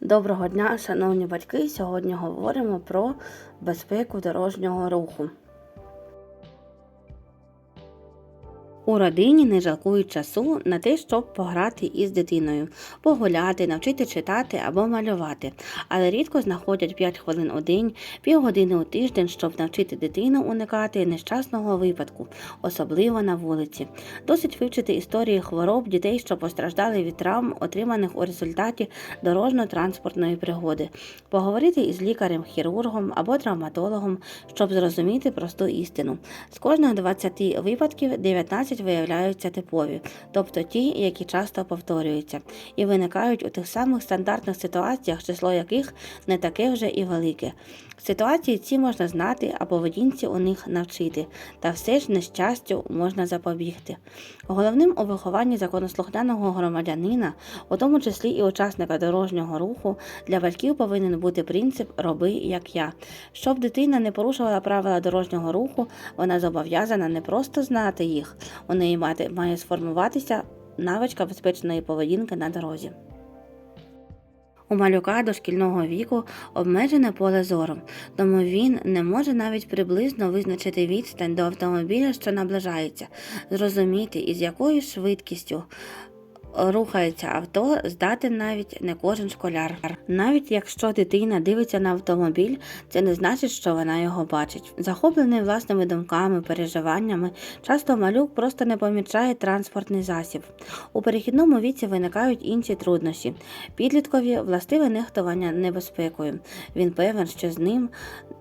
Доброго дня, шановні батьки. Сьогодні говоримо про безпеку дорожнього руху. У родині не жалкують часу на те, щоб пограти із дитиною, погуляти, навчити читати або малювати, але рідко знаходять 5 хвилин у день, півгодини у тиждень, щоб навчити дитину уникати нещасного випадку, особливо на вулиці. Досить вивчити історії хвороб дітей, що постраждали від травм, отриманих у результаті дорожньо-транспортної пригоди, поговорити із лікарем-хірургом або травматологом, щоб зрозуміти просту істину. З кожних 20 випадків 19 виявляються типові, тобто ті, які часто повторюються, і виникають у тих самих стандартних ситуаціях, число яких не таке вже і велике. Ситуації ці можна знати, а поведінці у них навчити, та все ж нещастю можна запобігти. Головним у вихованні законослухняного громадянина, у тому числі і учасника дорожнього руху, для батьків повинен бути принцип роби як я. Щоб дитина не порушувала правила дорожнього руху, вона зобов'язана не просто знати їх, у неї мати- має сформуватися навичка безпечної поведінки на дорозі. У малюка дошкільного віку обмежене поле зору, тому він не може навіть приблизно визначити відстань до автомобіля, що наближається, зрозуміти, із якою швидкістю рухається авто, здатен навіть не кожен школяр. Навіть якщо дитина дивиться на автомобіль, це не значить, що вона його бачить. Захоплений власними думками, переживаннями, часто малюк просто не помічає транспортний засіб. У перехідному віці виникають інші труднощі. Підліткові властиве нехтування небезпекою. Він певен, що з ним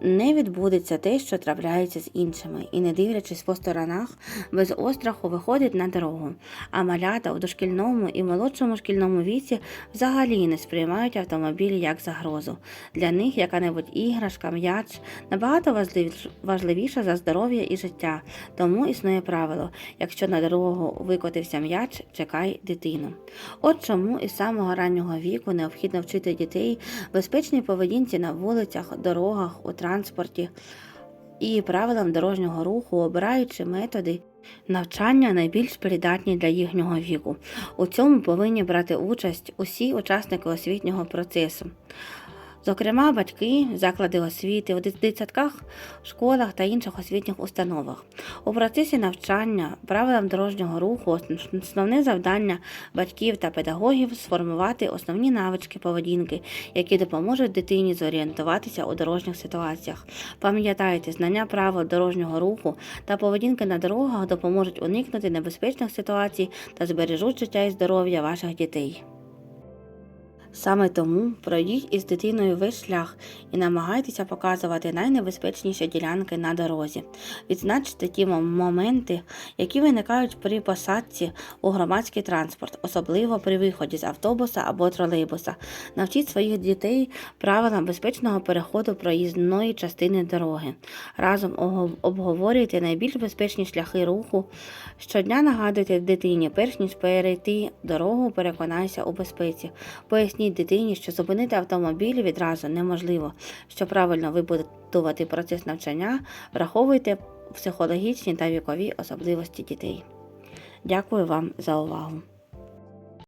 не відбудеться те, що трапляється з іншими, і, не дивлячись по сторонах, без остраху виходить на дорогу. А малята у дошкільному і молодшому шкільному віці взагалі не сприймають автомобіль як загрозу. Для них яка-небудь іграшка, м'яч набагато важлив- важливіша за здоров'я і життя. Тому існує правило: якщо на дорогу викотився м'яч, чекай дитину. От чому із самого раннього віку необхідно вчити дітей безпечній поведінці на вулицях, дорогах, у транспорті і правилам дорожнього руху, обираючи методи. Навчання найбільш придатні для їхнього віку. У цьому повинні брати участь усі учасники освітнього процесу. Зокрема, батьки, заклади освіти, у дит- дитсадках, школах та інших освітніх установах. У процесі навчання правилам дорожнього руху основне завдання батьків та педагогів сформувати основні навички поведінки, які допоможуть дитині зорієнтуватися у дорожніх ситуаціях. Пам'ятайте, знання правил дорожнього руху та поведінки на дорогах допоможуть уникнути небезпечних ситуацій та збережуть життя і здоров'я ваших дітей. Саме тому пройдіть із дитиною весь шлях і намагайтеся показувати найнебезпечніші ділянки на дорозі. Відзначте ті моменти, які виникають при посадці у громадський транспорт, особливо при виході з автобуса або тролейбуса. Навчіть своїх дітей правилам безпечного переходу проїзної частини дороги. Разом обговорюйте найбільш безпечні шляхи руху. Щодня нагадуйте дитині, перш ніж перейти дорогу, переконайся у безпеці. Поясніть дитині, що зупинити автомобіль відразу неможливо. Щоб правильно вибудувати процес навчання, враховуйте психологічні та вікові особливості дітей. Дякую вам за увагу.